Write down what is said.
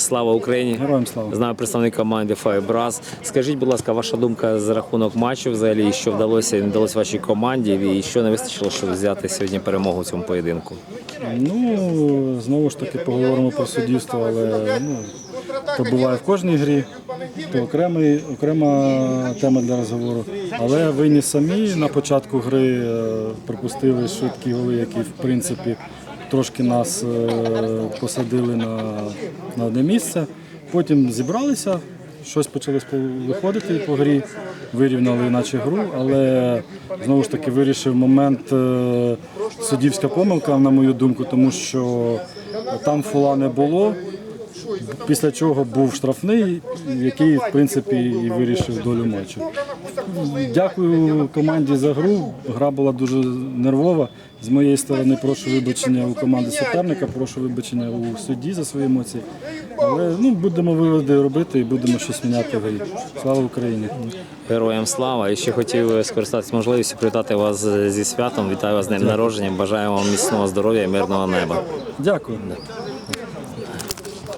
Слава Україні! Героям слава. Знаю представник команди Файбраз. Скажіть, будь ласка, ваша думка за рахунок матчу взагалі, що вдалося і не вдалося вашій команді, і що не вистачило, щоб взяти сьогодні перемогу в цьому поєдинку? Ну, знову ж таки поговоримо про суддівство, але ну, то буває в кожній грі, то окремий, окрема тема для розговору. Але винні самі на початку гри е, пропустили швидкі голи, які в принципі трошки нас е, посадили на, на одне місце. Потім зібралися, щось почали виходити по грі, вирівняли наче гру, але знову ж таки вирішив момент е, суддівська помилка, на мою думку, тому що там фола не було. Після чого був штрафний, який в принципі і вирішив долю матчу. Дякую команді за гру. Гра була дуже нервова. З моєї сторони прошу вибачення у команди суперника, прошу вибачення у судді за свої емоції. Але ну, будемо виводи робити і будемо щось міняти в грі. Слава Україні! Героям слава! І ще хотів скористатися можливістю привітати вас зі святом. Вітаю вас з днем народження. Бажаю вам міцного здоров'я і мирного неба. Дякую.